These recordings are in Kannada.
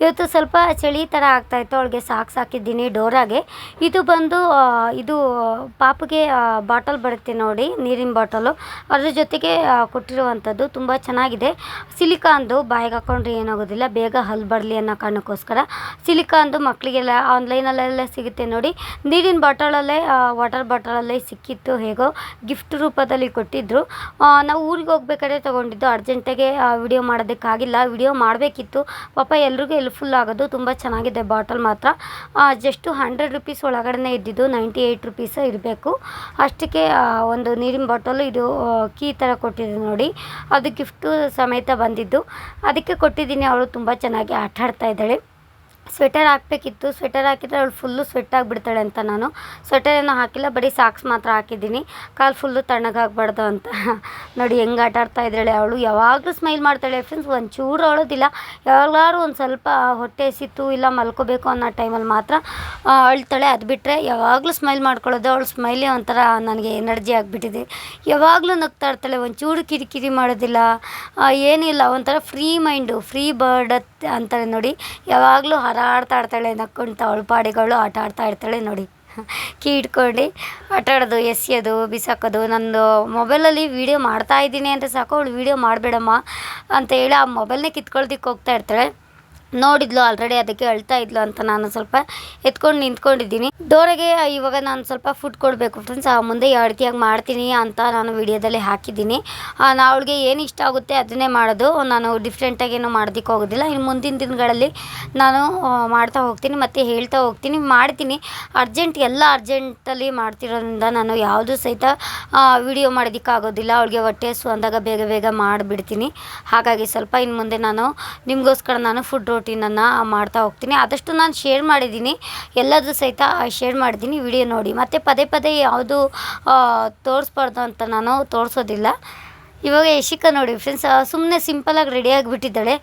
ಇವತ್ತು ಸ್ವಲ್ಪ ಚಳಿ ಥರ ಆಗ್ತಾಯಿತ್ತು ಅವಳಿಗೆ ಸಾಕ್ಸ್ ಹಾಕಿದ್ದೀನಿ ಡೋರಾಗೆ. ಇದು ಬಂದು ಇದು ಪಾಪಗೆ ಬಾಟಲ್ ಬರುತ್ತೆ ನೋಡಿ, ನೀರಿನ ಬಾಟಲು. ಅದ್ರ ಜೊತೆಗೆ ಕೊಟ್ಟಿರುವಂಥದ್ದು ತುಂಬ ಚೆನ್ನಾಗಿದೆ. ಸಿಲಿಕಾನ್ದು ಬಾಯಿಗೆ ಹಾಕೊಂಡ್ರೆ ಏನಾಗೋದಿಲ್ಲ. ಬೇಗ ಹಲ್ಲು ಬರಲಿ ಅನ್ನೋ ಕಾರಣಕ್ಕೋಸ್ಕರ ಸಿಲಿಕಾನ್ದು ಮಕ್ಕಳಿಗೆಲ್ಲ ಆನ್ಲೈನಲ್ಲೆಲ್ಲ ಸಿಗುತ್ತೆ ನೋಡಿ. ನೀರಿನ ಬಾಟಲಲ್ಲೇ ವಾಟರ್ ಬಾಟಲಲ್ಲೇ ಸಿಕ್ಕಿತ್ತು ಹೇಗೋ ಗಿಫ್ಟ್ ರೂಪದಲ್ಲಿ ಕೊಟ್ಟಿದ್ದರು ನಾವು ಊರಿಗೆ ಹೋಗ್ಬೇಕಾದ್ರೆ ತೊಗೊಂಡಿದ್ದು. ಅರ್ಜೆಂಟಾಗೆ ವಿಡಿಯೋ ಮಾಡೋದಕ್ಕಾಗಿಲ್ಲ. ವಿಡಿಯೋ ಮಾಡಬೇಕಿತ್ತು. ಪಾಪ ಎಲ್ರಿಗೂ ಹೆಲ್ಪ್ಫುಲ್ ಆಗೋದು, ತುಂಬ ಚೆನ್ನಾಗಿದೆ ಬಾಟಲ್ ಮಾತ್ರ. ಜಸ್ಟು ಹಂಡ್ರೆಡ್ ರುಪೀಸ್ ಒಳಗಡೆ ಇದ್ದಿದ್ದು ನೈಂಟಿ ಏಯ್ಟ್ ರುಪೀಸ್ ಇರಬೇಕು. ಅಷ್ಟಕ್ಕೆ ಒಂದು ನೀರಿನ ಬಾಟಲು ಇದು ಕೀ ಥರ ಕೊಟ್ಟಿದೆ ನೋಡಿ. ಅದು ಗಿಫ್ಟು ಸಮೇತ ಬಂದಿದ್ದು. ಅದಕ್ಕೆ ಕೊಟ್ಟಿದ್ದೀನಿ, ಅವಳು ತುಂಬ ಚೆನ್ನಾಗಿ ಆಟ ಆಡ್ತಾ ಇದ್ದಾಳೆ. ಸ್ವೆಟರ್ ಹಾಕಬೇಕಿತ್ತು. ಸ್ವೆಟರ್ ಹಾಕಿದ್ರೆ ಅವಳು ಫುಲ್ಲು ಸ್ವೆಟ್ ಆಗಿಬಿಡ್ತಾಳೆ ಅಂತ ನಾನು. ಸ್ವೆಟರ್ ಏನೂ ಹಾಕಿಲ್ಲ, ಬರೀ ಸಾಕ್ಸ್ ಮಾತ್ರ ಹಾಕಿದ್ದೀನಿ. ಕಾಲು ಫುಲ್ಲು ತಣ್ಣಗಾಗಬಾರ್ದು ಅಂತ. ನೋಡಿ ಹೆಂಗೆ ಆಟ ಆಡ್ತಾ ಇದ್ದಾಳೆ ಅವಳು. ಯಾವಾಗಲೂ ಸ್ಮೈಲ್ ಮಾಡ್ತಾಳೆ ಫ್ರೆಂಡ್ಸ್ ಒಂಚೂರು ಅಳೋದಿಲ್ಲ. ಯಾವಾಗಲಾರು ಒಂದು ಸ್ವಲ್ಪ ಹೊಟ್ಟೆ ಹಸಿತು ಇಲ್ಲ ಮಲ್ಕೋಬೇಕು ಅನ್ನೋ ಟೈಮಲ್ಲಿ ಮಾತ್ರ ಅಳ್ತಾಳೆ. ಅದು ಬಿಟ್ಟರೆ ಯಾವಾಗಲೂ ಸ್ಮೈಲ್ ಮಾಡ್ಕೊಳ್ಳೋದು. ಅವಳು ಸ್ಮೈಲೇ ಒಂಥರ ನನಗೆ ಎನರ್ಜಿ ಆಗಿಬಿಟ್ಟಿದೆ. ಯಾವಾಗಲೂ ನಗ್ತಾ ಇರ್ತಾಳೆ. ಒಂಚೂರು ಕಿರಿಕಿರಿ ಮಾಡೋದಿಲ್ಲ. ಏನಿಲ್ಲ. ಒಂಥರ ಫ್ರೀ ಮೈಂಡು ಫ್ರೀ ಬರ್ಡ್ ಅಂತಾರೆ ನೋಡಿ. ಯಾವಾಗಲೂ ಹಾರಾಡ್ತಾ ಇರ್ತಾಳೆ ನಕ್ಕೊಂಡು ಅವಳ ಪಾಡಿಗಳು ಆಟ ಆಡ್ತಾ ಇರ್ತಾಳೆ ನೋಡಿ. ಕೀ ಇಟ್ಕೊಂಡು ಆಟ ಆಡೋದು, ಎಸೆಯೋದು, ಬಿಸಾಕೋದು, ನಂದು ಮೊಬೈಲಲ್ಲಿ ವೀಡಿಯೋ ಮಾಡ್ತಾ ಇದ್ದೀನಿ ಅಂದರೆ ಸಾಕು, ಅವಳು ವೀಡಿಯೋ ಮಾಡಬೇಡಮ್ಮ ಅಂತ ಹೇಳಿ ಆ ಮೊಬೈಲ್ನೇ ಕಿತ್ಕೊಳ್ದಿಕ್ಕೆ ಹೋಗ್ತಾ ಇರ್ತಾಳೆ. ನೋಡಿದ್ಲು ಆಲ್ರೆಡಿ ಅದಕ್ಕೆ ಅಳ್ತಾ ಇದ್ಲು ಅಂತ ನಾನು ಸ್ವಲ್ಪ ಎತ್ಕೊಂಡು ನಿಂತ್ಕೊಂಡಿದ್ದೀನಿ. ಡೋರಿಗೆ ಇವಾಗ ನಾನು ಸ್ವಲ್ಪ ಫುಡ್ ಕೊಡಬೇಕು ಫ್ರೆಂಡ್ಸ್ ಆ ಮುಂದೆ ಯಾವ ರೀತಿಯಾಗಿ ಮಾಡ್ತೀನಿ ಅಂತ ನಾನು ವಿಡಿಯೋದಲ್ಲಿ ಹಾಕಿದ್ದೀನಿ. ನಾನು ಅವಳಿಗೆ ಏನು ಇಷ್ಟ ಆಗುತ್ತೆ ಅದನ್ನೇ ಮಾಡೋದು. ನಾನು ಡಿಫ್ರೆಂಟಾಗೇನು ಮಾಡೋದಕ್ಕೆ ಹೋಗೋದಿಲ್ಲ. ಇನ್ನು ಮುಂದಿನ ದಿನಗಳಲ್ಲಿ ನಾನು ಮಾಡ್ತಾ ಹೋಗ್ತೀನಿ ಮತ್ತು ಹೇಳ್ತಾ ಹೋಗ್ತೀನಿ. ಮಾಡ್ತೀನಿ. ಅರ್ಜೆಂಟ್ ಎಲ್ಲ ಅರ್ಜೆಂಟಲ್ಲಿ ಮಾಡ್ತಿರೋದ್ರಿಂದ ನಾನು ಯಾವುದು ಸಹಿತ ವಿಡಿಯೋ ಮಾಡೋದಕ್ಕಾಗೋದಿಲ್ಲ ಅವಳಿಗೆ ಹೊಟ್ಟೆ ಹಸು ಅಂದಾಗ ಬೇಗ ಬೇಗ ಮಾಡಿಬಿಡ್ತೀನಿ. ಹಾಗಾಗಿ ಸ್ವಲ್ಪ ಇನ್ನು ಮುಂದೆ ನಾನು ನಿಮಗೋಸ್ಕರ ನಾನು ಫುಡ್ ರೋಟೀನನ್ನು ಮಾಡ್ತಾ ಹೋಗ್ತೀನಿ. ಆದಷ್ಟು ನಾನು ಶೇರ್ ಮಾಡಿದ್ದೀನಿ. ಎಲ್ಲದೂ ಸಹಿತ ಶೇರ್ ಮಾಡಿದ್ದೀನಿ. ವಿಡಿಯೋ ನೋಡಿ. ಮತ್ತು ಪದೇ ಪದೇ ಯಾವುದು ತೋರಿಸ್ಬಾರ್ದು ಅಂತ ನಾನು ತೋರಿಸೋದಿಲ್ಲ. ಇವಾಗ ಯಶಿಕಾ ನೋಡಿ ಫ್ರೆಂಡ್ಸ್ ಸುಮ್ಮನೆ ಸಿಂಪಲಾಗಿ ರೆಡಿ ಆಗಿಬಿಟ್ಟಿದ್ದಾಳೆ.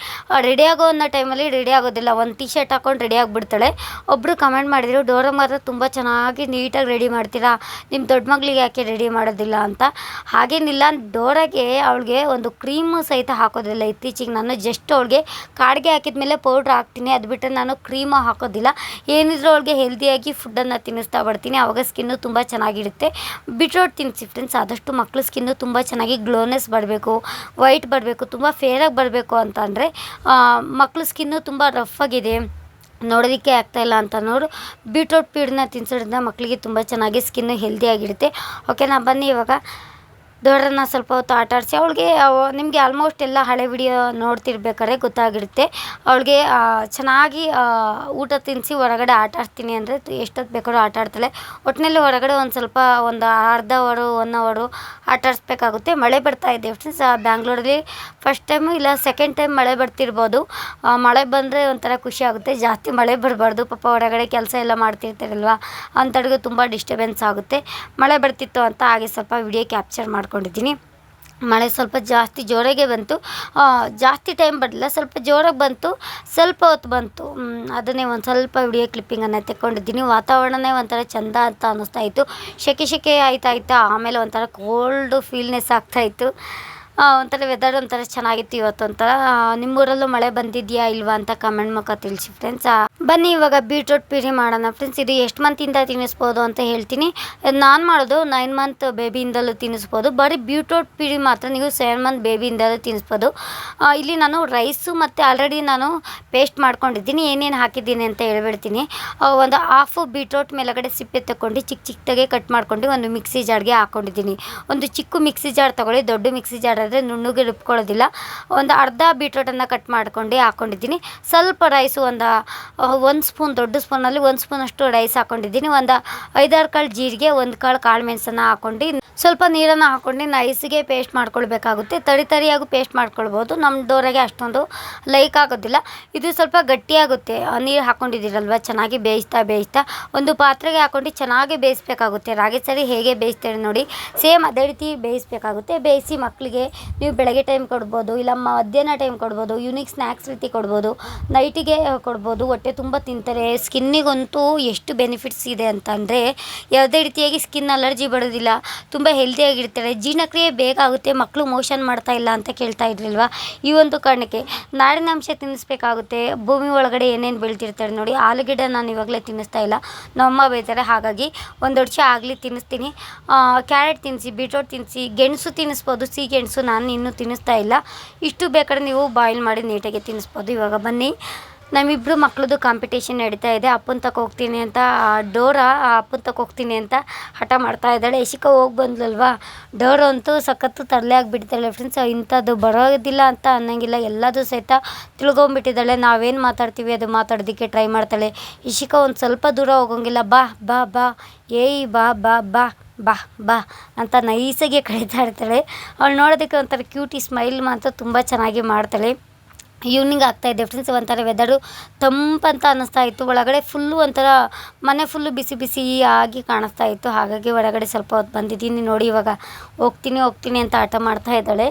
ರೆಡಿ ಆಗೋ ಅನ್ನೋ ಟೈಮಲ್ಲಿ ರೆಡಿ ಆಗೋದಿಲ್ಲ. ಒಂದು ಟಿ ಶರ್ಟ್ ಹಾಕೊಂಡು ರೆಡಿ ಆಗಿಬಿಡ್ತಾಳೆ. ಒಬ್ಬರು ಕಮೆಂಟ್ ಮಾಡಿದರು, ಡೋರ ಮಾತ್ರ ತುಂಬ ಚೆನ್ನಾಗಿ ನೀಟಾಗಿ ರೆಡಿ ಮಾಡ್ತೀರಾ? ನಿಮ್ಮ ದೊಡ್ಡ ಮಗಳಿಗೆ ಯಾಕೆ ರೆಡಿ ಮಾಡೋದಿಲ್ಲ? ಅಂತ. ಹಾಗೇನಿಲ್ಲ. ಡೋರಾಗೆ ಅವಳಿಗೆ ಒಂದು ಕ್ರೀಮು ಸಹಿತ ಹಾಕೋದಿಲ್ಲ ಇತ್ತೀಚೆಗೆ. ನಾನು ಜಸ್ಟ್ ಅವಳಿಗೆ ಕಾಡಿಗೆ ಹಾಕಿದ ಮೇಲೆ ಪೌಡ್ರ್ ಹಾಕ್ತೀನಿ. ಅದು ಬಿಟ್ಟರೆ ನಾನು ಕ್ರೀಮು ಹಾಕೋದಿಲ್ಲ. ಏನಿದ್ರು ಅವಳಿಗೆ ಹೆಲ್ದಿಯಾಗಿ ಫುಡ್ಡನ್ನು ತಿನ್ನಿಸ್ತಾ ಬರ್ತೀನಿ. ಆವಾಗ ಸ್ಕಿನ್ನು ತುಂಬ ಚೆನ್ನಾಗಿರುತ್ತೆ. ಬಿಟ್ರೋಟ್ ತಿನ್ನಿಸಿ ಫ್ರೆಂಡ್ಸ್ ಆದಷ್ಟು ಮಕ್ಕಳ ಸ್ಕಿನ್ನು ತುಂಬ ಚೆನ್ನಾಗಿ ಗ್ಲೋನೆಸ್ ಬರಬೇಕು ವೈಟ್ ಬರಬೇಕು, ತುಂಬ ಫೇರಾಗಿ ಬರಬೇಕು ಅಂತ ಅಂದರೆ ಮಕ್ಳ ಸ್ಕಿನ್ನು ತುಂಬ ರಫ್ ಆಗಿದೆ. ನೋಡೋದಕ್ಕೆ ಆಗ್ತಾಯಿಲ್ಲ ಅಂತ ನೋಡು ಬೀಟ್ರೋಟ್ ಪೀಡನ್ನ ತಿನ್ಸೋದ್ರಿಂದ ಮಕ್ಕಳಿಗೆ ತುಂಬ ಚೆನ್ನಾಗಿ ಸ್ಕಿನ್ನು ಹೆಲ್ದಿಯಾಗಿರುತ್ತೆ ಓಕೆನಾ ಬನ್ನಿ ಇವಾಗ. ದೊಡ್ಡನ್ನ ಸ್ವಲ್ಪ ಹೊತ್ತು ಆಟ ಆಡಿಸಿ ಅವಳಿಗೆ ನಿಮಗೆ ಆಲ್ಮೋಸ್ಟ್ ಎಲ್ಲ ಹಳೆ ವಿಡಿಯೋ ನೋಡ್ತಿರ್ಬೇಕಾದ್ರೆ ಗೊತ್ತಾಗಿರುತ್ತೆ. ಅವಳಿಗೆ ಚೆನ್ನಾಗಿ ಊಟ ತಿನ್ನಿಸಿ ಹೊರಗಡೆ ಆಟ ಆಡ್ತೀನಿ ಅಂದರೆ ಎಷ್ಟೊತ್ತು ಬೇಕಾದ್ರೂ ಆಟ ಆಡ್ತಾಳೆ ಒಟ್ಟಿನಲ್ಲಿ ಹೊರಗಡೆ ಒಂದು ಸ್ವಲ್ಪ, ಒಂದು ಅರ್ಧ ಅವರು ಒನ್ ಅವರು ಆಟ ಆಡಿಸ್ಬೇಕಾಗುತ್ತೆ ಮಳೆ ಬರ್ತಾ ಇದೆ ಫ್ರೆಂಡ್ಸ್ ಬ್ಯಾಂಗ್ಳೂರಲ್ಲಿ ಫಸ್ಟ್ ಟೈಮು ಇಲ್ಲ ಸೆಕೆಂಡ್ ಟೈಮ್ ಮಳೆ ಬರ್ತಿರ್ಬೋದು. ಮಳೆ ಬಂದರೆ ಒಂಥರ ಖುಷಿ ಆಗುತ್ತೆ. ಜಾಸ್ತಿ ಮಳೆ ಬರಬಾರ್ದು. ಪಾಪ ಹೊರಗಡೆ ಕೆಲಸ ಎಲ್ಲ ಮಾಡ್ತಿರ್ತಾರಲ್ವ? ಅಂಥವ್ರಿಗೆ ತುಂಬ ಡಿಸ್ಟರ್ಬೆನ್ಸ್ ಆಗುತ್ತೆ. ಮಳೆ ಬರ್ತಿತ್ತು ಅಂತ ಹಾಗೆ ಸ್ವಲ್ಪ ವಿಡಿಯೋ ಕ್ಯಾಪ್ಚರ್ ಮಾಡ್ಕೊಂಡಿದ್ದೀನಿ. ಮಳೆ ಸ್ವಲ್ಪ ಜಾಸ್ತಿ ಜೋರಾಗೆ ಬಂತು. ಜಾಸ್ತಿ ಟೈಮ್ ಬರಲಿಲ್ಲ. ಸ್ವಲ್ಪ ಜೋರಾಗಿ ಬಂತು. ಸ್ವಲ್ಪ ಹೊತ್ತು ಬಂತು. ಅದನ್ನೇ ಒಂದು ಸ್ವಲ್ಪ ವಿಡಿಯೋ ಕ್ಲಿಪ್ಪಿಂಗನ್ನು ತೆಕ್ಕೊಂಡಿದ್ದೀನಿ. ವಾತಾವರಣನೇ ಒಂಥರ ಚಂದ ಅಂತ ಅನ್ನಿಸ್ತಾ ಇತ್ತು. ಶೆಕೆ ಶೆಕೆ ಆಯ್ತಾ ಆಯ್ತಾ ಆಮೇಲೆ ಒಂಥರ ಕೋಲ್ಡು ಫೀಲ್ನೆಸ್ ಆಗ್ತಾಯಿತ್ತು ಒಂಥರ ವೆದರ್ ಒಂಥರ ಚೆನ್ನಾಗಿತ್ತು ಇವತ್ತು ಒಂಥರ. ನಿಮ್ಮೂರಲ್ಲೂ ಮಳೆ ಬಂದಿದೆಯಾ ಇಲ್ವಾ ಅಂತ ಕಮೆಂಟ್ ಮುಖ ತಿಳಿಸಿ ಫ್ರೆಂಡ್ಸ್ ಬನ್ನಿ, ಇವಾಗ ಬೀಟ್ರೂಟ್ ಪ್ಯೂರಿ ಮಾಡೋಣ. ಫ್ರೆಂಡ್ಸ್ ಇದು ಎಷ್ಟು ಮಂತಿಂದ ತಿನ್ನಿಸ್ಬೋದು ಅಂತ ಹೇಳ್ತೀನಿ. ನಾನು ಮಾಡೋದು ನೈನ್ ಮಂತ್ ಬೇಬಿಯಿಂದಲೂ ತಿನ್ನಿಸ್ಬೋದು. ಬರೀ ಬೀಟ್ರೂಟ್ ಪ್ಯೂರಿ ಮಾತ್ರ ನೀವು ಸೆವೆನ್ ಮಂತ್ ಬೇಬಿಯಿಂದಲೂ ತಿನ್ನಿಸ್ಬೋದು. ಇಲ್ಲಿ ನಾನು ರೈಸು ಮತ್ತು ಆಲ್ರೆಡಿ ನಾನು ಪೇಸ್ಟ್ ಮಾಡ್ಕೊಂಡಿದ್ದೀನಿ. ಏನೇನು ಹಾಕಿದ್ದೀನಿ ಅಂತ ಹೇಳ್ಬಿಡ್ತೀನಿ. ಒಂದು ಹಾಫು ಬೀಟ್ರೂಟ್ ಮೇಲಗಡೆ ಸಿಪ್ಪೆ ತಗೊಂಡು ಚಿಕ್ಕ ಚಿಕ್ಕದಾಗೆ ಕಟ್ ಮಾಡ್ಕೊಂಡು ಒಂದು ಮಿಕ್ಸಿ ಜಾರ್ಗೆ ಹಾಕ್ಕೊಂಡಿದ್ದೀನಿ ಒಂದು ಚಿಕ್ಕ ಮಿಕ್ಸಿ ಜಾರ್ ತಗೊಳ್ಳಿ. ದೊಡ್ಡ ಮಿಕ್ಸಿ ಜಾರ್ ಆದರೆ ನುಣ್ಣಗೆ ರುಬ್ಕೊಳ್ಳೋದಿಲ್ಲ. ಒಂದು ಅರ್ಧ ಬೀಟ್ರೂಟನ್ನು ಕಟ್ ಮಾಡ್ಕೊಂಡು ಹಾಕ್ಕೊಂಡಿದ್ದೀನಿ ಸ್ವಲ್ಪ ರೈಸು ಒಂದು ಒಂದು ಸ್ಪೂನ್, ದೊಡ್ಡ ಸ್ಪೂನಲ್ಲಿ ಒಂದು ಸ್ಪೂನಷ್ಟು ರೈಸ್ ಹಾಕ್ಕೊಂಡಿದ್ದೀನಿ ಒಂದು ಐದಾರು ಕಾಳು ಜೀರಿಗೆ, ಒಂದು ಕಾಳು ಕಾಳು ಮೆಣಸನ್ನು ಹಾಕ್ಕೊಂಡು ಸ್ವಲ್ಪ ನೀರನ್ನು ಹಾಕ್ಕೊಂಡು ನೈಸಿಗೆ ಪೇಸ್ಟ್ ಮಾಡ್ಕೊಳ್ಬೇಕಾಗುತ್ತೆ. ತರಿ ತರಿಯಾಗೂ ಪೇಸ್ಟ್ ಮಾಡ್ಕೊಳ್ಬೋದು. ನಮ್ಮ ಡೋರಾಗೆ ಅಷ್ಟೊಂದು ಲೈಕ್ ಆಗೋದಿಲ್ಲ. ಇದು ಸ್ವಲ್ಪ ಗಟ್ಟಿಯಾಗುತ್ತೆ. ನೀರು ಹಾಕ್ಕೊಂಡಿದ್ದೀರಲ್ವ ಚೆನ್ನಾಗಿ ಬೇಯಿಸ್ತಾ ಬೇಯಿಸ್ತಾ. ಒಂದು ಪಾತ್ರೆಗೆ ಹಾಕ್ಕೊಂಡು ಚೆನ್ನಾಗಿ ಬೇಯಿಸ್ಬೇಕಾಗುತ್ತೆ. ರಾಗಿ ಸರಿ ಹೇಗೆ ಬೇಯಿಸ್ತಾರೆ ನೋಡಿ. ಸೇಮ್ ಅದೇ ರೀತಿ ಬೇಯಿಸ್ಬೇಕಾಗುತ್ತೆ. ಬೇಯಿಸಿ ಮಕ್ಕಳಿಗೆ ನೀವು ಬೆಳಗ್ಗೆ ಟೈಮ್ ಕೊಡ್ಬೋದು, ಇಲ್ಲ ಮಧ್ಯಾಹ್ನ ಟೈಮ್ ಕೊಡ್ಬೋದು ಯೂನಿಕ್ ಸ್ನ್ಯಾಕ್ಸ್ ರೀತಿ ಕೊಡ್ಬೋದು, ನೈಟಿಗೆ ಕೊಡ್ಬೋದು, ಹೊಟ್ಟೆ ತುಂಬ ತಿಂತಾರೆ. ಸ್ಕಿನ್ನಿಗಂತೂ ಎಷ್ಟು ಬೆನಿಫಿಟ್ಸ್ ಇದೆ ಅಂತಂದರೆ ಯಾವುದೇ ರೀತಿಯಾಗಿ ಸ್ಕಿನ್ ಅಲರ್ಜಿ ಬರೋದಿಲ್ಲ. ತುಂಬ ತುಂಬ ಹೆಲ್ದಿಯಾಗಿರ್ತಾರೆ ಜೀರ್ಣಕ್ರಿಯೆ ಬೇಗ ಆಗುತ್ತೆ ಮಕ್ಕಳು ಮೋಷನ್ ಮಾಡ್ತಾ ಇಲ್ಲ ಅಂತ ಕೇಳ್ತಾ ಇದ್ರಲ್ವಾ? ಈ ಒಂದು ಕಾರಣಕ್ಕೆ ನಾರಿನಾಂಶ ತಿನ್ನಿಸ್ಬೇಕಾಗುತ್ತೆ. ಭೂಮಿ ಒಳಗಡೆ ಏನೇನು ಬೆಳ್ತಿರ್ತಾರೆ ನೋಡಿ ಆಲೂಗೆಡ್ಡೆ ನಾನು ಇವಾಗಲೇ ತಿನ್ನಿಸ್ತಾ ಇಲ್ಲ. ನಮ್ಮಮ್ಮ ಬೈತಾರೆ ಹಾಗಾಗಿ ಒಂದು ವರ್ಷ ಆಗಲಿ ತಿನ್ನಿಸ್ತೀನಿ. ಕ್ಯಾರೆಟ್ ತಿನ್ನಿಸಿ, ಬೀಟ್ರೋಟ್ ತಿನ್ನಿಸಿ, ಗೆಣಸು ತಿನ್ನಿಸ್ಬೋದು. ಸಿಹಿ ಗೆಣಸು ನಾನು ಇನ್ನೂ ತಿನ್ನಿಸ್ತಾ ಇಲ್ಲ. ಇಷ್ಟು ಬೇಕಾದ್ರೆ ನೀವು ಬಾಯ್ಲ್ ಮಾಡಿ ನೀಟಾಗಿ ತಿನ್ನಿಸ್ಬೋದು. ಇವಾಗ ಬನ್ನಿ. ನಮ್ಮಿಬ್ಬರು ಮಕ್ಳದ್ದು ಕಾಂಪಿಟೇಷನ್ ನಡೀತಾ ಇದೆ. ಅಪ್ಪನ ತಕ ಹೋಗ್ತೀನಿ ಅಂತ ಡೋರ ಅಪ್ಪನ ತಕ ಹೋಗ್ತೀನಿ ಅಂತ ಹಠ ಮಾಡ್ತಾ ಇದ್ದಾಳೆ. ಯಶಿಕ ಹೋಗಿ ಬಂದ್ಲಲ್ವಾ? ಡೋರ್ ಅಂತೂ ಸಖತ್ತು ತರಲೆ ಆಗಿಬಿಟ್ಟಿದ್ದಾಳೆ ಫ್ರೆಂಡ್ಸ್ ಇಂಥದ್ದು ಬರೋದಿಲ್ಲ ಅಂತ ಅನ್ನಂಗಿಲ್ಲ. ಎಲ್ಲದು ಸಹಿತ ತಿಳ್ಕೊಂಬಿಟ್ಟಿದ್ದಾಳೆ ನಾವೇನು ಮಾತಾಡ್ತೀವಿ ಅದು ಮಾತಾಡೋದಕ್ಕೆ ಟ್ರೈ ಮಾಡ್ತಾಳೆ. ಇಶಿಕ ಒಂದು ಸ್ವಲ್ಪ ದೂರ ಹೋಗೋಂಗಿಲ್ಲ. ಬಾ ಬಾ ಬಾ. ಏಯ್, ಬಾ ಬಾ ಬಾ ಬಾ ಬಾ ಅಂತ ನೈಸಾಗಿ ಕಳೀತಾ ಇರ್ತಾಳೆ. ಅವಳು ನೋಡೋದಕ್ಕೆ ಒಂಥರ ಕ್ಯೂಟಿ ಸ್ಮೈಲ್ ಮಾತ್ರ ತುಂಬ ಚೆನ್ನಾಗಿ ಮಾಡ್ತಾಳೆ. ಈವ್ನಿಂಗ್ ಆಗ್ತಾ ಇದೆ. ಫ್ರೆಂಡ್ಸ್ ಒಂಥರ ವೆದರು ತಂಪಂತ ಅನ್ನಿಸ್ತಾ ಇತ್ತು. ಒಳಗಡೆ ಫುಲ್ಲು ಒಂಥರ ಮನೆ ಫುಲ್ಲು ಬಿಸಿ ಬಿಸಿ ಆಗಿ ಕಾಣಿಸ್ತಾ ಇತ್ತು. ಹಾಗಾಗಿ ಹೊರಗಡೆ ಸ್ವಲ್ಪ ಹೊತ್ತು ಬಂದಿದ್ದೀನಿ. ನೋಡಿ ಇವಾಗ ಹೋಗ್ತೀನಿ ಹೋಗ್ತೀನಿ ಅಂತ ಆಟ ಮಾಡ್ತಾ ಇದ್ದಾಳೆ.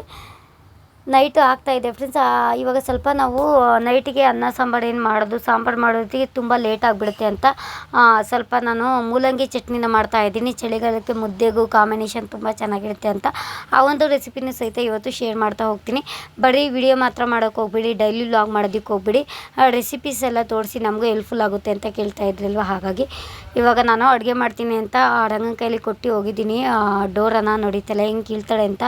ನೈಟು ಆಗ್ತಾಯಿದೆ ಫ್ರೆಂಡ್ಸ್. ಇವಾಗ ಸ್ವಲ್ಪ ನಾವು ನೈಟಿಗೆ ಅನ್ನ ಸಾಂಬಾರು ಏನು ಮಾಡೋದು, ಸಾಂಬಾರು ಮಾಡೋದಕ್ಕೆ ತುಂಬ ಲೇಟ್ ಆಗಿಬಿಡುತ್ತೆ ಅಂತ ಸ್ವಲ್ಪ ನಾನು ಮೂಲಂಗಿ ಚಟ್ನಿನ ಮಾಡ್ತಾ ಇದ್ದೀನಿ. ಚಳಿಗಾಲಕ್ಕೆ ಮುದ್ದೆಗೂ ಕಾಂಬಿನೇಷನ್ ತುಂಬ ಚೆನ್ನಾಗಿರುತ್ತೆ ಅಂತ ಆ ಒಂದು ರೆಸಿಪಿನೂ ಸಹಿತ ಇವತ್ತು ಶೇರ್ ಮಾಡ್ತಾ ಹೋಗ್ತೀನಿ. ಬರೀ ವಿಡಿಯೋ ಮಾತ್ರ ಮಾಡೋಕ್ಕೆ ಹೋಗ್ಬಿಡಿ ಡೈಲಿ ವ್ಲಾಗ್ ಮಾಡೋದಕ್ಕೆ ಹೋಗ್ಬಿಡಿ. ರೆಸಿಪೀಸ್ ಎಲ್ಲ ತೋರಿಸಿ ನಮಗೂ ಹೆಲ್ಪ್ಫುಲ್ ಆಗುತ್ತೆ ಅಂತ ಕೇಳ್ತಾ ಇದ್ರಲ್ವ? ಹಾಗಾಗಿ ಇವಾಗ ನಾನು ಅಡುಗೆ ಮಾಡ್ತೀನಿ ಅಂತ ರಂಗನ ಕೈಲಿ ಕೊಟ್ಟು ಹೋಗಿದ್ದೀನಿ. ಡೋರನ್ನು ನೋಡಿತಲ್ಲ ತಲೆ ಹೆಂಗೆ ಕೀಳ್ತಾಳೆ ಅಂತ.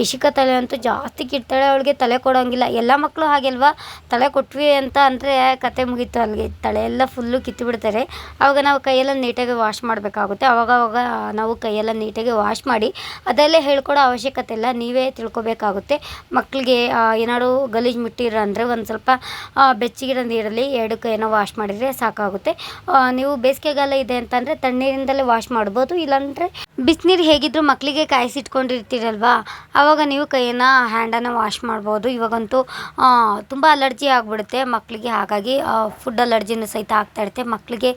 ಯಶಿಕ ತಲೆ ಅಂತೂ ಜಾಸ್ತಿ ಕಿಡ್ತಾಳೆ ಅವಳಿಗೆ ತಲೆ ಕೊಡೋಂಗಿಲ್ಲ. ಎಲ್ಲ ಮಕ್ಕಳು ಹಾಗೆ ಅಲ್ವಾ ತಲೆ ಕೊಟ್ವಿ ಅಂತ ಅಂದರೆ ಕತೆ ಮುಗೀತು ಅಲ್ಲಿಗೆ. ತಲೆ ಎಲ್ಲ ಫುಲ್ಲು ಕಿತ್ತು ಬಿಡ್ತಾರೆ. ಆವಾಗ ನಾವು ಕೈಯೆಲ್ಲ ನೀಟಾಗಿ ವಾಶ್ ಮಾಡಬೇಕಾಗುತ್ತೆ. ಅವಾಗವಾಗ ಅವಾಗ ನಾವು ಕೈಯೆಲ್ಲ ನೀಟಾಗಿ ವಾಶ್ ಮಾಡಿ ಅದೆಲ್ಲ ಹೇಳ್ಕೊಡೋ ಅವಶ್ಯಕತೆ ಇಲ್ಲ. ನೀವೇ ತಿಳ್ಕೊಬೇಕಾಗುತ್ತೆ. ಮಕ್ಕಳಿಗೆ ಏನಾದ್ರು ಗಲೀಜು ಮುಟ್ಟಿರ ಅಂದರೆ ಒಂದು ಸ್ವಲ್ಪ ಬೆಚ್ಚಗಿರೋ ನೀರಲ್ಲಿ ಎರಡು ಕೈಯನ್ನು ವಾಶ್ ಮಾಡಿದರೆ ಸಾಕಾಗುತ್ತೆ. ನೀವು ಬೇಸಿಗೆಗಾಲ ಇದೆ ಅಂತಂದರೆ ತಣ್ಣೀರಿಂದಲೇ ವಾಶ್ ಮಾಡ್ಬೋದು. ಇಲ್ಲಾಂದರೆ ಬಿಸಿನೀರು ಹೇಗಿದ್ದರೂ ಮಕ್ಕಳಿಗೆ ಕಾಯಿಸಿಟ್ಕೊಂಡಿರ್ತೀರಲ್ವಾ? ಆವಾಗ ನೀವು ಕೈಯನ್ನು ಹ್ಯಾಂಡನ್ನು ವಾಶ್ ಮಾಡ್ಬೋದು. ಇವಾಗಂತೂ ತುಂಬ ಅಲರ್ಜಿ ಆಗಿಬಿಡುತ್ತೆ ಮಕ್ಕಳಿಗೆ ಹಾಗಾಗಿ ಫುಡ್ ಅಲರ್ಜಿನೂ ಸಹಿತ ಆಗ್ತಾ ಇರುತ್ತೆ. ಮಕ್ಕಳಿಗೆ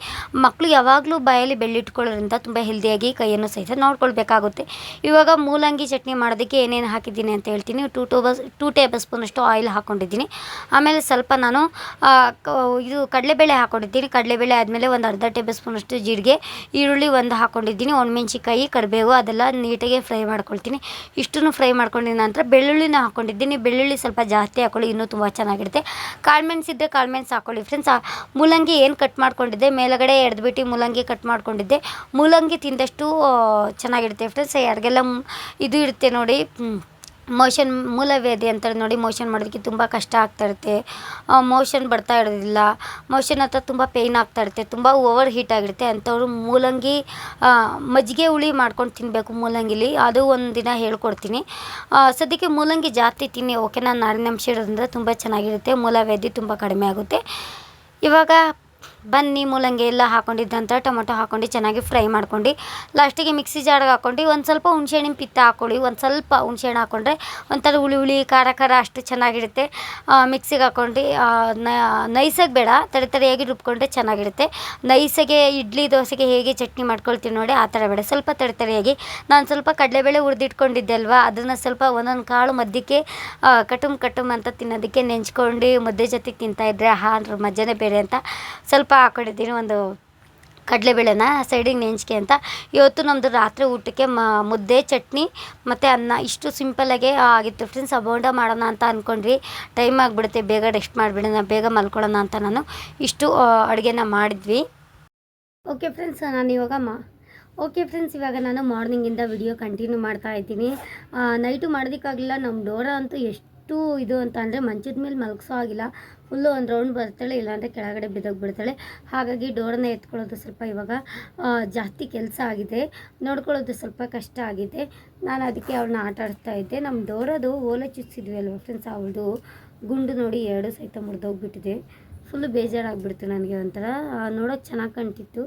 ಮಕ್ಕಳು ಯಾವಾಗಲೂ ಬಾಯಲ್ಲಿ ಬೆಳ್ಳಿಟ್ಕೊಳ್ಳೋದ್ರಿಂದ ತುಂಬ ಹೆಲ್ದಿಯಾಗಿ ಕೈಯನ್ನು ಸಹಿತ ನೋಡ್ಕೊಳ್ಬೇಕಾಗುತ್ತೆ. ಇವಾಗ ಮೂಲಂಗಿ ಚಟ್ನಿ ಮಾಡೋದಕ್ಕೆ ಏನೇನು ಹಾಕಿದ್ದೀನಿ ಅಂತ ಹೇಳ್ತೀನಿ. ಟೂ ಟೇಬಲ್ ಟೂ ಟೇಬಲ್ ಸ್ಪೂನಷ್ಟು ಆಯಿಲ್ ಹಾಕ್ಕೊಂಡಿದ್ದೀನಿ ಆಮೇಲೆ ಸ್ವಲ್ಪ ನಾನು ಇದು ಕಡಲೆಬೇಳೆ ಹಾಕ್ಕೊಂಡಿದ್ದೀನಿ ಕಡಲೆಬೇಳೆ ಆದಮೇಲೆ ಒಂದು ಅರ್ಧ ಟೇಬಲ್ ಸ್ಪೂನಷ್ಟು ಜೀರಿಗೆ, ಈರುಳ್ಳಿ ಒಂದು ಹಾಕ್ಕೊಂಡಿದ್ದೀನಿ ಒಣಮೆಣ್ಸಿಕಾಯಿ ಕರಿಬೇವು ಅದೆಲ್ಲ ನೀಟಾಗೆ ಫ್ರೈ ಮಾಡ್ಕೊಳ್ತೀನಿ. ಇಷ್ಟನ್ನು ಫ್ರೈ ಮಾಡ್ಕೊಂಡಿದ ನಂತರ ಬೆಳ್ಳುಳ್ಳಿನ ಹಾಕ್ಕೊಂಡಿದ್ದೀನಿ ಬೆಳ್ಳುಳ್ಳಿ ಸ್ವಲ್ಪ ಜಾಸ್ತಿ ಹಾಕ್ಕೊಳ್ಳಿ ಇನ್ನೂ ತುಂಬ ಚೆನ್ನಾಗಿರುತ್ತೆ. ಕಾಳುಮೆಣ್ಸು ಇದ್ದರೆ ಕಾಳುಮೆಣ್ಸು ಹಾಕ್ಕೊಳ್ಳಿ ಫ್ರೆಂಡ್ಸ್ ಮೂಲಂಗಿ ಏನು ಕಟ್ ಮಾಡ್ಕೊಂಡಿದ್ದೆ? ಮೇಲಗಡೆ ಎಡ್ದುಬಿಟ್ಟು ಮೂಲಂಗಿ ಕಟ್ ಮಾಡ್ಕೊಂಡಿದ್ದೆ. ಮೂಲಂಗಿ ತಿಂದಷ್ಟು ಚೆನ್ನಾಗಿರುತ್ತೆ ಫ್ರೆಂಡ್ಸ್ ಯಾರಿಗೆಲ್ಲ ಇದು ಇರುತ್ತೆ ನೋಡಿ ಮೋಷನ್ ಮೂಲವ್ಯಾಧಿ ಅಂತಾರೆ ನೋಡಿ, ಮೋಷನ್ ಮಾಡೋದಕ್ಕೆ ತುಂಬ ಕಷ್ಟ ಆಗ್ತಾ ಇರುತ್ತೆ. ಮೋಷನ್ ಬರ್ತಾ ಇರೋದಿಲ್ಲ. ಮೋಷನ್ ಹತ್ರ ತುಂಬ ಪೇಯ್ನ್ ಆಗ್ತಾ ಇರುತ್ತೆ. ತುಂಬ ಓವರ್ ಹೀಟ್ ಆಗಿರುತ್ತೆ. ಅಂಥವ್ರು ಮೂಲಂಗಿ ಮಜ್ಜಿಗೆ ಹುಳಿ ಮಾಡ್ಕೊಂಡು ತಿನ್ನಬೇಕು ಮೂಲಂಗಿಲಿ. ಅದು ಒಂದು ದಿನ ಹೇಳ್ಕೊಡ್ತೀನಿ. ಸದ್ಯಕ್ಕೆ ಮೂಲಂಗಿ ಜಾಸ್ತಿ ತಿನ್ನಿ. ಓಕೆನಾ ನಾರಿನಂಶ ಇರೋದ್ರಿಂದ ತುಂಬ ಚೆನ್ನಾಗಿರುತ್ತೆ. ಮೂಲವ್ಯಾಧಿ ತುಂಬ ಕಡಿಮೆ ಆಗುತ್ತೆ. ಇವಾಗ ಬನ್ನಿ, ಮೂಲಂಗಿ ಎಲ್ಲ ಹಾಕೊಂಡಿದ್ದಂಥ ಟೊಮೊಟೊ ಹಾಕೊಂಡು ಚೆನ್ನಾಗಿ ಫ್ರೈ ಮಾಡ್ಕೊಂಡು ಲಾಸ್ಟಿಗೆ ಮಿಕ್ಸಿ ಜಾರ್ಗೆ ಹಾಕ್ಕೊಂಡು ಒಂದು ಸ್ವಲ್ಪ ಹುಣ್ಸೆಹಣ್ಣು ಪಿತ್ತ ಹಾಕ್ಕೊಳ್ಳಿ ಒಂದು ಸ್ವಲ್ಪ ಹುಣ್ಸೆಹಣ್ಣು ಹಾಕ್ಕೊಂಡ್ರೆ ಒಂಥರ ಹುಳಿ ಹುಳಿ, ಖಾರ ಖಾರ ಅಷ್ಟು ಚೆನ್ನಾಗಿರುತ್ತೆ. ಮಿಕ್ಸಿಗೆ ಹಾಕ್ಕೊಂಡು ನೈಸಾಗಿ ಬೇಡ ತಡೆ ತಡೆಯಾಗಿ ರುಬ್ಕೊಂಡ್ರೆ ಚೆನ್ನಾಗಿರುತ್ತೆ. ನೈಸಾಗೆ ಇಡ್ಲಿ, ದೋಸೆಗೆ ಹೇಗೆ ಚಟ್ನಿ ಮಾಡ್ಕೊಳ್ತೀವಿ ನೋಡಿ, ಆ ಥರ ಬೇಡ. ಸ್ವಲ್ಪ ತಡೆ ತಡೆಯಾಗಿ ನಾನು ಸ್ವಲ್ಪ ಕಡಲೆಬೇಳೆ ಹುರಿದಿಟ್ಕೊಂಡಿದ್ದೆ ಅಲ್ವಾ, ಅದನ್ನು ಸ್ವಲ್ಪ ಒಂದೊಂದು ಕಾಳು ಮಧ್ಯಕ್ಕೆ ಕಟುಮ್ ಕಟುಮ್ ಅಂತ ತಿನ್ನೋದಕ್ಕೆ ನೆಂಚ್ಕೊಂಡು, ಮುದ್ದೆ ಜೊತೆಗೆ ತಿಂತಾಯಿದ್ರೆ ಹಾಂ ಮಜಾನೇ ಬೇರೆ ಅಂತ. ಸ್ವಲ್ಪ ಹಾಕೊಂಡಿದ್ದೀನಿ ಒಂದು ಕಡಲೆಬೇಳೆನ ಸೈಡಿಗೆ ನೆಂಚ್ಕೆ ಅಂತ. ಇವತ್ತು ನಮ್ಮದು ರಾತ್ರಿ ಊಟಕ್ಕೆ ಮುದ್ದೆ, ಚಟ್ನಿ ಮತ್ತು ಅನ್ನ. ಇಷ್ಟು ಸಿಂಪಲ್ಲಾಗೆ ಆಗಿತ್ತು ಫ್ರೆಂಡ್ಸ್ ಅಬೋಂಡ ಮಾಡೋಣ ಅಂತ ಅಂದ್ಕೊಂಡ್ರಿ ಟೈಮ್ ಆಗಿಬಿಡುತ್ತೆ, ಬೇಗ ರೆಸ್ಟ್ ಮಾಡಿಬಿಡೋಣ, ಬೇಗ ಮಲ್ಕೊಳ್ಳೋಣ ಅಂತ ನಾನು ಇಷ್ಟು ಅಡುಗೆನ ಮಾಡಿದ್ವಿ. ಓಕೆ ಫ್ರೆಂಡ್ಸ್ ನಾನು ಇವಾಗ ಮಾ ಓಕೆ ಫ್ರೆಂಡ್ಸ್ ಇವಾಗ ನಾನು ಮಾರ್ನಿಂಗಿಂದ ವಿಡಿಯೋ ಕಂಟಿನ್ಯೂ ಮಾಡ್ತಾ ಇದ್ದೀನಿ. ನೈಟು ಮಾಡೋದಕ್ಕಾಗಲಿಲ್ಲ ನಮ್ಮ ಡೋರ ಅಂತೂ ಎಷ್ಟು ಇದು ಅಂತ ಅಂದರೆ ಮಂಚದ ಮೇಲೆ ಮಲಗಿಸೋ ಆಗಿಲ್ಲ ಫುಲ್ಲು ಒಂದು ರೌಂಡ್ ಬರ್ತಾಳೆ ಇಲ್ಲಾಂದರೆ ಕೆಳಗಡೆ ಬಿದ್ದೋಗಿ ಬಿಡ್ತಾಳೆ ಹಾಗಾಗಿ ಡೋರನ್ನ ಎತ್ಕೊಳ್ಳೋದು ಸ್ವಲ್ಪ ಇವಾಗ ಜಾಸ್ತಿ ಕೆಲಸ ಆಗಿದೆ. ನೋಡ್ಕೊಳ್ಳೋದು ಸ್ವಲ್ಪ ಕಷ್ಟ ಆಗಿದೆ. ನಾನು ಅದಕ್ಕೆ ಅವಳನ್ನ ಆಟ ಆಡ್ತಾ ಇದ್ದೆ. ನಮ್ಮ ಡೋರದು ಓಲೆ ಚುಚ್ಚಿದ್ವಿ ಅಲ್ವ ಫ್ರೆಂಡ್ಸ್ ಅವಳದು ಗುಂಡು ನೋಡಿ ಎರಡು ಸಹಿತ ಮುರಿದೋಗ್ಬಿಟ್ಟಿದೆ. ಫುಲ್ಲು ಬೇಜಾರಾಗ್ಬಿಡ್ತು ನನಗೆ ಒಂಥರ. ನೋಡೋಕೆ ಚೆನ್ನಾಗಿ ಕಾಣ್ತಿತ್ತು.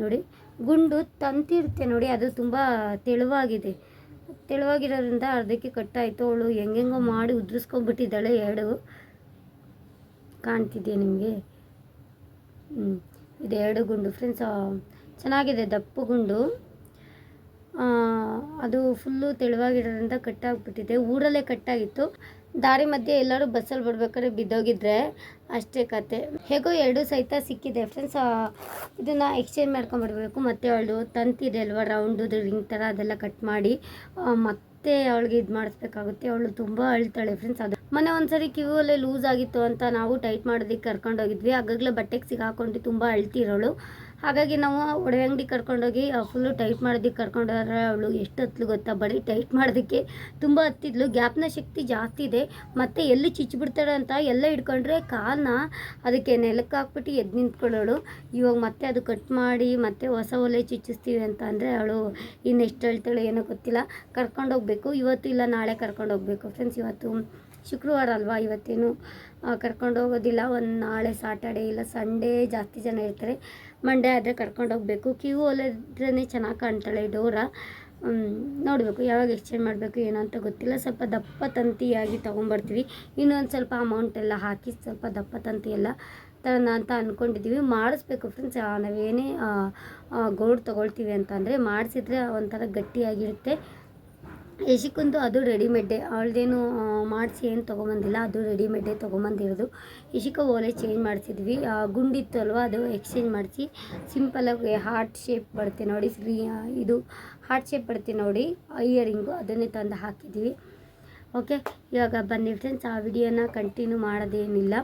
ನೋಡಿ, ಗುಂಡು ತಂತಿರುತ್ತೆ ನೋಡಿ, ಅದು ತುಂಬ ತೆಳುವಾಗಿದೆ. ತೆಳುವಾಗಿರೋದ್ರಿಂದ ಅರ್ಧಕ್ಕೆ ಕಟ್ಟಾಯಿತು. ಅವಳು ಹೆಂಗೆಂಗೋ ಮಾಡಿ ಉದ್ರಿಸ್ಕೊಂಡ್ಬಿಟ್ಟಿದ್ದಾಳೆ. ಎರಡು ಕಾಣ್ತಿದೆಯಾ ನಿಮಗೆ? ಹ್ಞೂ ಇದು ಎರಡು ಗುಂಡು. ಫ್ರೆಂಡ್ಸ್ ಚೆನ್ನಾಗಿದೆ. ದಪ್ಪು ಗುಂಡು. ಅದು ಫುಲ್ಲು ತೆಳುವಾಗಿರೋದ್ರಿಂದ ಕಟ್ಟಾಗ್ಬಿಟ್ಟಿದೆ. ಊರಲ್ಲೇ ಕಟ್ಟಾಗಿತ್ತು. ದಾರಿ ಮಧ್ಯೆ ಎಲ್ಲರೂ ಬಸ್ಸಲ್ಲಿ ಬರ್ಬೇಕಾದ್ರೆ ಬಿದ್ದೋಗಿದ್ರೆ ಅಷ್ಟೇ ಕತೆ. ಹೇಗೋ ಎರಡು ಸಹಿತ ಸಿಕ್ಕಿದೆ ಫ್ರೆಂಡ್ಸ್ ಇದನ್ನು ಎಕ್ಸ್ಚೇಂಜ್ ಮಾಡ್ಕೊಂಬಿಡ್ಬೇಕು ಮತ್ತೆ ಅವಳು ತಂತಿದೆ ಅಲ್ವಾ ರೌಂಡು ರಿಂಗ್ ಥರ ಅದೆಲ್ಲ ಕಟ್ ಮಾಡಿ ಮತ್ತೆ ಅವಳಿಗೆ ಇದು ಮಾಡಿಸ್ಬೇಕಾಗುತ್ತೆ. ಅವಳು ತುಂಬ ಅಳ್ತಾಳೆ ಫ್ರೆಂಡ್ಸ್ ಅದು ಮೊನ್ನೆ ಒಂದ್ಸರಿ ಕಿವಿಯಲ್ಲೇ ಲೂಸ್ ಆಗಿತ್ತು ಅಂತ ನಾವು ಟೈಟ್ ಮಾಡೋದಕ್ಕೆ ಕರ್ಕೊಂಡೋಗಿದ್ವಿ. ಆಗಾಗಲೇ ಬಟ್ಟೆಗೆ ಸಿಗಾಕೊಂಡು ತುಂಬ ಅಳ್ತಿರೋಳು. ಹಾಗಾಗಿ ನಾವು ಒಡವೆ ಅಂಗಡಿ ಕರ್ಕೊಂಡೋಗಿ ಫುಲ್ಲು ಟೈಟ್ ಮಾಡೋದಕ್ಕೆ ಕರ್ಕೊಂಡೋದ್ರೆ ಅವಳು ಎಷ್ಟು ಹತ್ಲು ಗೊತ್ತಾ? ಬರೀ ಟೈಟ್ ಮಾಡೋದಕ್ಕೆ ತುಂಬ ಹತ್ತಿದ್ಲು. ಗ್ಯಾಪ್ನ ಶಕ್ತಿ ಜಾಸ್ತಿ ಇದೆ. ಮತ್ತು ಎಲ್ಲಿ ಚಿಚ್ಚಿಬಿಡ್ತಾಳೆ ಅಂತ ಎಲ್ಲ ಹಿಡ್ಕೊಂಡ್ರೆ ಕಾಲನ್ನ ಅದಕ್ಕೆ ನೆಲಕ್ಕೆ ಹಾಕ್ಬಿಟ್ಟು ಎದ್ದು ನಿಂತ್ಕೊಳ್ಳೋಳು. ಇವಾಗ ಮತ್ತೆ ಅದು ಕಟ್ ಮಾಡಿ ಮತ್ತೆ ಹೊಸ ಒಲೆ ಚಿಚ್ಚಿಸ್ತೀವಿ ಅಂತ ಅಂದರೆ ಅವಳು ಇನ್ನು ಎಷ್ಟು ಹೇಳ್ತಾಳೆ ಏನೋ ಗೊತ್ತಿಲ್ಲ. ಕರ್ಕೊಂಡೋಗ್ಬೇಕು ಇವತ್ತು ಇಲ್ಲ, ನಾಳೆ ಕರ್ಕೊಂಡೋಗ್ಬೇಕು ಫ್ರೆಂಡ್ಸ್ ಇವತ್ತು ಶುಕ್ರವಾರ ಅಲ್ವಾ? ಇವತ್ತೇನು ಕರ್ಕೊಂಡು ಹೋಗೋದಿಲ್ಲ. ಒಂದು ನಾಳೆ ಸಾಟರ್ಡೆ ಇಲ್ಲ ಸಂಡೇ ಜಾಸ್ತಿ ಜನ ಇರ್ತಾರೆ. ಮಂಡೇ ಆದರೆ ಕರ್ಕೊಂಡು ಹೋಗಬೇಕು. ಕ್ಯೂ ಒಲೆದ್ರೇ ಚೆನ್ನಾಗಿ ಕಾಣ್ತಾಳೆ ಡೋರ. ನೋಡಬೇಕು ಯಾವಾಗ ಎಕ್ಸ್ಚೇಂಜ್ ಮಾಡಬೇಕು ಏನೋ ಅಂತ ಗೊತ್ತಿಲ್ಲ. ಸ್ವಲ್ಪ ದಪ್ಪ ತಂತಿಯಾಗಿ ತೊಗೊಂಬರ್ತೀವಿ ಇನ್ನೊಂದು ಸ್ವಲ್ಪ ಅಮೌಂಟ್ ಎಲ್ಲ ಹಾಕಿ ಸ್ವಲ್ಪ ದಪ್ಪ ತಂತಿ ಎಲ್ಲ ತರೋಣ ಅಂತ ಅಂದ್ಕೊಂಡಿದ್ದೀವಿ ಮಾಡಿಸ್ಬೇಕು ಫ್ರೆಂಡ್ಸ್ ನಾವೇನೇ ಗೋಲ್ಡ್ ತೊಗೊಳ್ತೀವಿ ಅಂತಂದರೆ ಮಾಡಿಸಿದ್ರೆ ಒಂಥರ ಗಟ್ಟಿಯಾಗಿರುತ್ತೆ. ಯಶಿಕಂದು ಅದು ರೆಡಿಮೇಡೇ ಅವಳದೇನು ಮಾಡಿಸಿ ಏನು ತೊಗೊಂಬಂದಿಲ್ಲ, ಅದು ರೆಡಿಮೇಡೇ ತೊಗೊಂಬಂದಿರೋದು. ಯಶಿಕ ಓಲೆ ಚೇಂಜ್ ಮಾಡಿಸಿದ್ವಿ. ಗುಂಡಿತ್ತು ಅಲ್ವಾ ಅದು ಎಕ್ಸ್ಚೇಂಜ್ ಮಾಡಿಸಿ ಸಿಂಪಲಾಗಿ ಹಾರ್ಟ್ ಶೇಪ್ ಬರುತ್ತೆ ನೋಡಿ, ಸ್ಕ್ರೀ ಇದು ಹಾರ್ಟ್ ಶೇಪ್ ಬರುತ್ತೆ ನೋಡಿ ಇಯರಿಂಗು ಅದನ್ನೇ ತಂದು ಹಾಕಿದ್ವಿ. ಓಕೆ ಇವಾಗ ಬನ್ನಿ ಫ್ರೆಂಡ್ಸ್ ಆ ವಿಡಿಯೋನ ಕಂಟಿನ್ಯೂ ಮಾಡೋದೇನಿಲ್ಲ.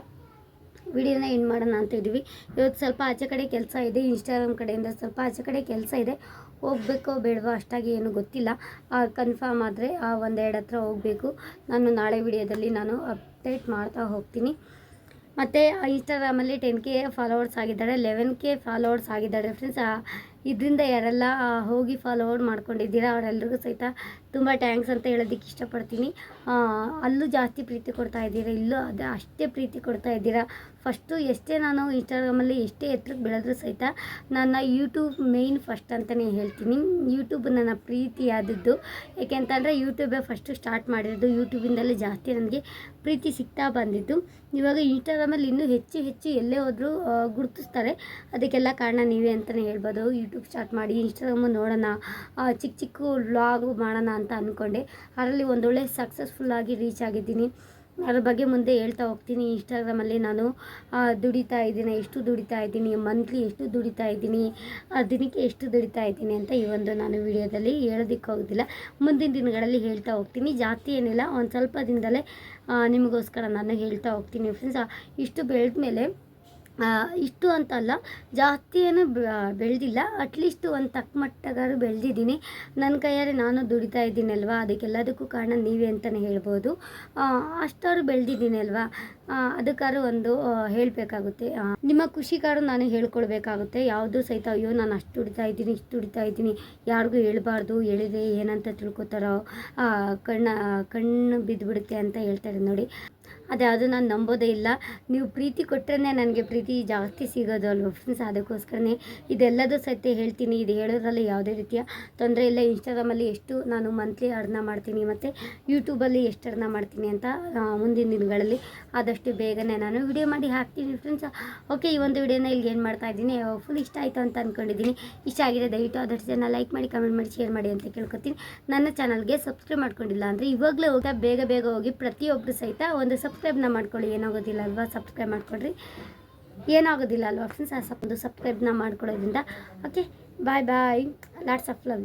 ವಿಡಿಯೋನ ಎಂಡ್ ಮಾಡೋಣ ಅಂತ ಇದ್ದೀವಿ. ಇವತ್ತು ಸ್ವಲ್ಪ ಆಚೆ ಕಡೆ ಕೆಲಸ ಇದೆ ಇನ್ಸ್ಟಾಗ್ರಾಮ್ ಕಡೆಯಿಂದ ಸ್ವಲ್ಪ ಆಚೆ ಕಡೆ ಕೆಲಸ ಇದೆ. ಹೋಗ್ಬೇಕೋ ಬೇಡವೋ ಅಷ್ಟಾಗಿ ಏನು ಗೊತ್ತಿಲ್ಲ. ಕನ್ಫರ್ಮ್ ಆದರೆ ಆ ಒಂದೆರಡು ಹತ್ರ ಹೋಗಬೇಕು. ನಾನು ನಾಳೆ ವಿಡಿಯೋದಲ್ಲಿ ನಾನು ಅಪ್ಡೇಟ್ ಮಾಡ್ತಾ ಹೋಗ್ತೀನಿ. ಮತ್ತು ಇನ್ಸ್ಟಾಗ್ರಾಮಲ್ಲಿ ಟೆನ್ ಕೆ ಫಾಲೋವರ್ಸ್ ಆಗಿದ್ದಾರೆ ಲೆವೆನ್ ಕೆ ಫಾಲೋವರ್ಸ್ ಆಗಿದ್ದಾರೆ ಫ್ರೆಂಡ್ಸ್ ಇದರಿಂದ ಯಾರೆಲ್ಲ ಹೋಗಿ ಫಾಲೋವರ್ಡ್ ಮಾಡ್ಕೊಂಡಿದ್ದೀರಾ ಅವರೆಲ್ಲರಿಗೂ ಸಹಿತ ತುಂಬ ಟ್ಯಾಂಕ್ಸ್ ಅಂತ ಹೇಳೋದಕ್ಕೆ ಇಷ್ಟಪಡ್ತೀನಿ. ಅಲ್ಲೂ ಜಾಸ್ತಿ ಪ್ರೀತಿ ಕೊಡ್ತಾ ಇದ್ದೀರಾ? ಇಲ್ಲೂ ಅದೇ ಅಷ್ಟೇ ಪ್ರೀತಿ ಕೊಡ್ತಾ ಇದ್ದೀರಾ? ಫಸ್ಟು ಎಷ್ಟೇ ನಾನು ಇನ್ಸ್ಟಾಗ್ರಾಮಲ್ಲಿ ಎಷ್ಟೇ ಎತ್ತರಕ್ಕೆ ಬೆಳೆದ್ರೂ ಸಹಿತ ನನ್ನ ಯೂಟ್ಯೂಬ್ ಮೇಯ್ನ್ ಫಸ್ಟ್ ಅಂತಲೇ ಹೇಳ್ತೀನಿ. ಯೂಟ್ಯೂಬ್ ನನ್ನ ಪ್ರೀತಿಯಾದದ್ದು. ಯಾಕೆಂತಂದರೆ ಯೂಟ್ಯೂಬೇ ಫಸ್ಟು ಸ್ಟಾರ್ಟ್ ಮಾಡಿರೋದು. ಯೂಟ್ಯೂಬಿಂದಲೇ ಜಾಸ್ತಿ ನನಗೆ ಪ್ರೀತಿ ಸಿಗ್ತಾ ಬಂದಿದ್ದು. ಇವಾಗ ಇನ್ಸ್ಟಾಗ್ರಾಮಲ್ಲಿ ಇನ್ನೂ ಹೆಚ್ಚು ಹೆಚ್ಚು ಎಲ್ಲೇ ಹೋದರೂ ಗುರುತಿಸ್ತಾರೆ. ಅದಕ್ಕೆಲ್ಲ ಕಾರಣ ನೀವೇ ಅಂತಲೇ ಹೇಳ್ಬೋದು. ಯೂಟ್ಯೂಬ್ ಸ್ಟಾರ್ಟ್ ಮಾಡಿ ಇನ್ಸ್ಟಾಗ್ರಾಮು ನೋಡೋಣ ಚಿಕ್ಕ ಚಿಕ್ಕ ವ್ಲಾಗು ಮಾಡೋಣ ಅಂತ ಅಂದ್ಕೊಂಡೆ ಅದರಲ್ಲಿ ಒಂದೊಳ್ಳೆ ಸಕ್ಸಸ್ಫುಲ್ಲಾಗಿ ರೀಚ್ ಆಗಿದ್ದೀನಿ. ಅದ್ರ ಬಗ್ಗೆ ಮುಂದೆ ಹೇಳ್ತಾ ಹೋಗ್ತೀನಿ. ಇನ್ಸ್ಟಾಗ್ರಾಮಲ್ಲಿ ನಾನು ದುಡಿತಾ ಇದ್ದೀನಿ, ಎಷ್ಟು ದುಡಿತಾ ಇದ್ದೀನಿ ಮಂತ್ಲಿ ಎಷ್ಟು ದುಡಿತಾ ಇದ್ದೀನಿ ದಿನಕ್ಕೆ ಎಷ್ಟು ದುಡಿತಾ ಇದ್ದೀನಿ ಅಂತ ಈ ಒಂದು ನಾನು ವಿಡಿಯೋದಲ್ಲಿ ಹೇಳೋದಕ್ಕೆ ಹೋಗೋದಿಲ್ಲ. ಮುಂದಿನ ದಿನಗಳಲ್ಲಿ ಹೇಳ್ತಾ ಹೋಗ್ತೀನಿ. ಜಾಸ್ತಿ ಏನಿಲ್ಲ, ಒಂದು ಸ್ವಲ್ಪ ದಿನದಲ್ಲೇ ನಿಮಗೋಸ್ಕರ ನಾನು ಹೇಳ್ತಾ ಹೋಗ್ತೀನಿ ಫ್ರೆಂಡ್ಸ್ ಇಷ್ಟು ಬೆಳೆದ ಮೇಲೆ ಇಷ್ಟು ಅಂತಲ್ಲ ಜಾಸ್ತಿ ಏನು ಬೆಳೆದಿಲ್ಲ. ಅಟ್ಲೀಸ್ಟ್ ಒಂದು ತಕ್ಕ ಮಟ್ಟಗಾರು ಬೆಳೆದಿದ್ದೀನಿ. ನನ್ನ ಕೈಯಾರೆ ನಾನು ದುಡಿತಾ ಇದ್ದೀನಲ್ವಾ? ಅದಕ್ಕೆಲ್ಲದಕ್ಕೂ ಕಾರಣ ನೀವೇ ಅಂತಲೇ ಹೇಳ್ಬೋದು. ಅಷ್ಟಾದ್ರು ಬೆಳೆದಿದ್ದೀನಿ ಅಲ್ವಾ ಅದಕ್ಕಾದ್ರೂ ಒಂದು ಹೇಳಬೇಕಾಗುತ್ತೆ. ನಿಮ್ಮ ಖುಷಿಗಾರು ನಾನು ಹೇಳ್ಕೊಳ್ಬೇಕಾಗುತ್ತೆ. ಯಾವುದು ಸಹಿತ, ಅಯ್ಯೋ, ನಾನು ಅಷ್ಟು ದುಡಿತಾ ಇದ್ದೀನಿ, ಇಷ್ಟು ದುಡಿತಾ ಇದ್ದೀನಿ. ಯಾರಿಗೂ ಹೇಳ್ಬಾರ್ದು ಹೇಳಿದೆ ಏನಂತ ತಿಳ್ಕೊತಾರೋ ಕಣ್ಣ, ಕಣ್ಣು ಬಿದ್ದುಬಿಡುತ್ತೆ ಅಂತ ಹೇಳ್ತಾರೆ ನೋಡಿ. ಅದ್ಯಾವುದು ನಾನು ನಂಬೋದೇ ಇಲ್ಲ. ನೀವು ಪ್ರೀತಿ ಕೊಟ್ಟರೆ ನನಗೆ ಪ್ರೀತಿ ಜಾಸ್ತಿ ಸಿಗೋದು ಅಲ್ವಾ ಫ್ರೆಂಡ್ಸ್ ಅದಕ್ಕೋಸ್ಕರನೇ ಇದೆಲ್ಲದೂ ಸಹಿತ ಹೇಳ್ತೀನಿ. ಇದು ಹೇಳೋದ್ರಲ್ಲಿ ಯಾವುದೇ ರೀತಿಯ ತೊಂದರೆ ಇಲ್ಲ. ಇನ್ಸ್ಟಾಗ್ರಾಮಲ್ಲಿ ಎಷ್ಟು ನಾನು ಮಂತ್ಲಿ ಅರ್ನ ಮಾಡ್ತೀನಿ ಮತ್ತು ಯೂಟ್ಯೂಬಲ್ಲಿ ಎಷ್ಟು ಅರ್ನ ಮಾಡ್ತೀನಿ ಅಂತ ಮುಂದಿನ ದಿನಗಳಲ್ಲಿ ಆದಷ್ಟು ಬೇಗನೆ ನಾನು ವಿಡಿಯೋ ಮಾಡಿ ಹಾಕ್ತೀನಿ ಫ್ರೆಂಡ್ಸ್ ಓಕೆ ಈ ಒಂದು ವಿಡಿಯೋನ ಇಲ್ಲಿ ಏನು ಮಾಡ್ತಾ ಇದ್ದೀನಿ. ಫುಲ್ ಇಷ್ಟ ಆಯಿತು ಅಂತ ಅಂದ್ಕೊಂಡಿದ್ದೀನಿ ಇಷ್ಟ ಆಗಿದೆ, ದಯವಿಟ್ಟು ಆದಷ್ಟು ಜನ ಲೈಕ್ ಮಾಡಿ ಕಮೆಂಟ್ ಮಾಡಿ ಶೇರ್ ಮಾಡಿ ಅಂತ ಕೇಳ್ಕೊತೀನಿ. ನನ್ನ ಚಾನಲ್ಗೆ ಸಬ್ಸ್ಕ್ರೈಬ್ ಮಾಡ್ಕೊಂಡಿಲ್ಲ ಅಂದರೆ ಇವಾಗಲೇ ಹೋಗಿ ಬೇಗ ಬೇಗ ಹೋಗಿ ಪ್ರತಿಯೊಬ್ಬರು ಸಹಿತ ಒಂದು ಸಬ್ಸ್ಕ್ರೈಬ್ನ ಮಾಡ್ಕೊಳ್ಳಿ. ಏನಾಗೋದಿಲ್ಲ ಅಲ್ವಾ? ಸಬ್ಸ್ಕ್ರೈಬ್ ಮಾಡ್ಕೊಳ್ರಿ. ಏನಾಗೋದಿಲ್ಲ ಅಲ್ವಾ ಫ್ರೆಂಡ್ಸ್ ಆ ಸಪ್ ಒಂದು ಸಬ್ಸ್ಕ್ರೈಬ್ನ ಮಾಡ್ಕೊಳ್ಳೋದ್ರಿಂದ. Okay bye bye lots of love